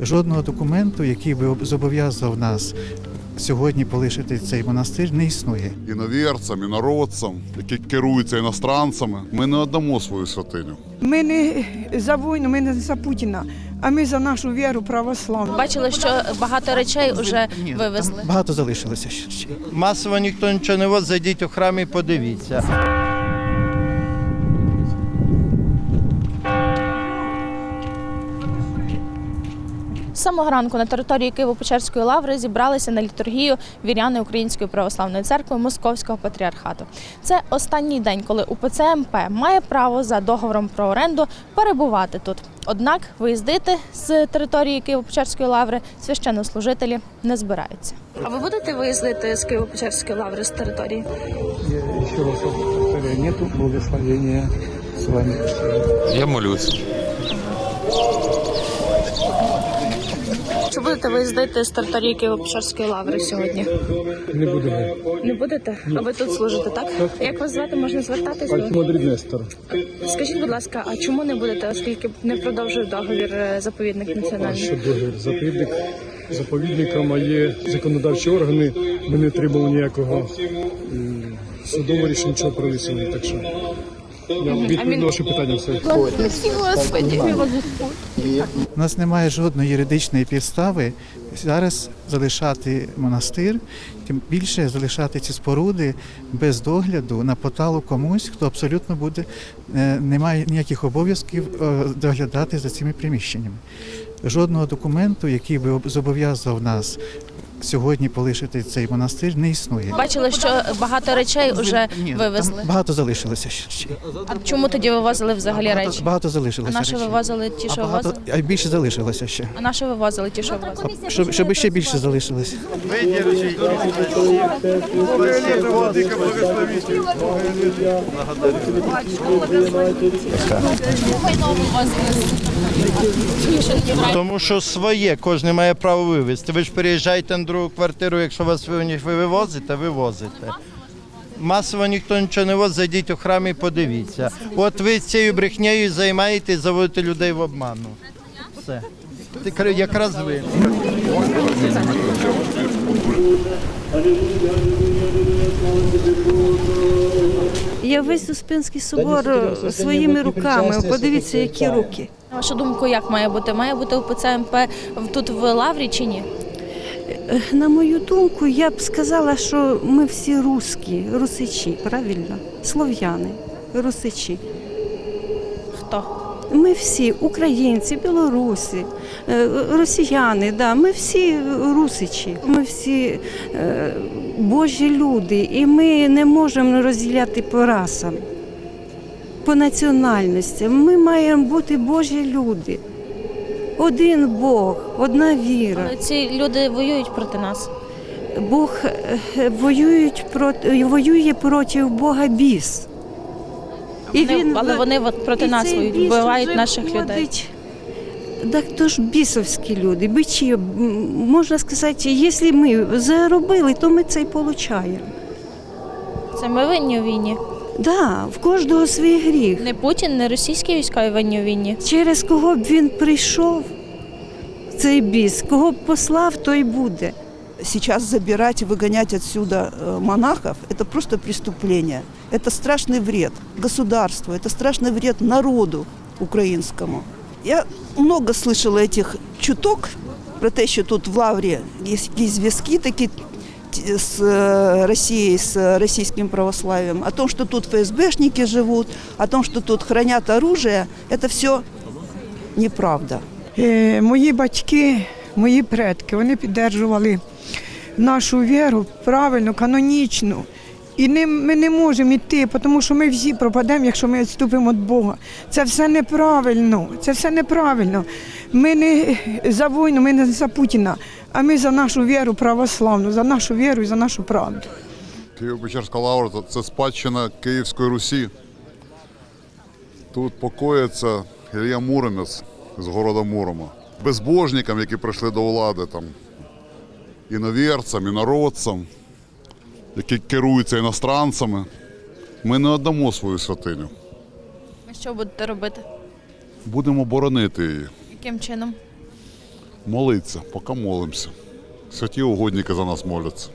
Жодного документу, який би об- зобов'язав нас сьогодні полишити цей монастир, не існує. іновірцям, інородцям, які керуються іностранцями, ми не віддамо свою святиню. Ми не за війну, ми не за Путіна, а ми за нашу віру православну. Бачили, що багато речей вже вивезли. там Багато залишилося ще. Масово ніхто нічого не возить, зайдіть у храм і подивіться. З самого ранку на території Києво-Печерської лаври зібралися на літургію віряни Української православної церкви Московського патріархату. Це останній день, коли УПЦ МП має право за договором про оренду перебувати тут. Однак виїздити з території Києво-Печерської лаври священнослужителі не збираються. А ви будете виїздити з Києво-Печерської лаври з території? Я еще раз повторяю, нету благословения с вами. Я молюсь. Чи будете виїздити з території Києво-Печерської лаври сьогодні? Не будемо. Не будете? А ви тут служите, так? Як вас звати, можна звертатися? Альфмадрид Нестор. Скажіть, будь ласка, а чому не будете, оскільки не продовжує договір е, заповідник А національний? що договір? Заповідник заповідником, а є законодавчі органи. Ми не отримали ніякого м, судового рішення нічого про. Так що відповідь ваше питання все. У нас немає жодної юридичної підстави зараз залишати монастир, тим більше залишати ці споруди без догляду на поталу комусь, хто абсолютно буде е, не має ніяких обов'язків е, доглядати за цими приміщеннями. Жодного документу, який би об- зобов'язав нас сьогодні полишити цей монастир, не існує. Бачили, що багато речей вже Ні, там вивезли. багато залишилося ще. А чому тоді вивозили взагалі Багато, речі? багато А залишилося. на що речей. вивозили ті, а, що багато, вивозили? а більше залишилося ще. А на що вивозили ті, що вивозили? Щоб, щоб ще більше залишилося. Видержіть. Тому що своє, кожен має право вивезти. Ви ж переїжджаєте на другу квартиру, якщо вас ви ви вивозите, вивозите. Масово ніхто нічого не возить, зайдіть у храм і подивіться. От ви цією брехнею займаєтесь, заводите людей в обману. Все. Якраз ви. Я весь Успенський собор е, своїми руками. Подивіться, які руки. На вашу думку, як має бути? Має бути УПЦ МП тут в лаврі чи ні? Е, На мою думку, я б сказала, що ми всі русські, русичі, правильно? Слов'яни, русичі. Хто? Ми всі українці, білоруси, е, росіяни, да, ми всі русичі, ми всі е, божі люди, і ми не можемо розділяти по расам, по національності. Ми маємо бути божі люди. Один Бог, одна віра. Але ці люди воюють проти нас. Бог е, воюють проти, воює проти Бога біс. Вони, але вони от проти і нас вбивають наших людей. Так то ж бісовські люди, бичі, можна сказати, якщо ми заробили, то ми це й получаємо. Це ми винні у війні. Да, в кожного свій гріх. Не Путін, не російські військові винні у війні. Через кого б він прийшов, цей біс, кого б послав, той буде. сейчас забирать и выгонять отсюда э, монахов – это просто преступление. Это страшный вред государству, это страшный вред народу українському. Я много слышала этих чуток про те, що тут в Лаврі є якісь зв'язки такі т- з е, Росією, з російським православием, о том, что тут ФСБшники живут, о том, что тут хранят оружие, это все неправда. Е, мої батьки, мої предки, вони підтримували Нашу віру правильну, канонічну. І не, ми не можемо йти, тому що ми всі пропадемо, якщо ми відступимо від Бога. Це все неправильно. Це все неправильно. Ми не за війну, ми не за Путіна, а ми за нашу віру православну, за нашу віру і за нашу правду. Києво-Печерська лавра – це спадщина Київської Русі. Тут покоїться Ілля Муромець з города Мурома. Безбожникам, які прийшли до влади, там, іновірцям, інородцям, які керуються іностранцями, ми не віддамо свою святиню. А що будете робити? Будемо боронити її. Яким чином? молиться, поки молимося. Святі угодники за нас моляться.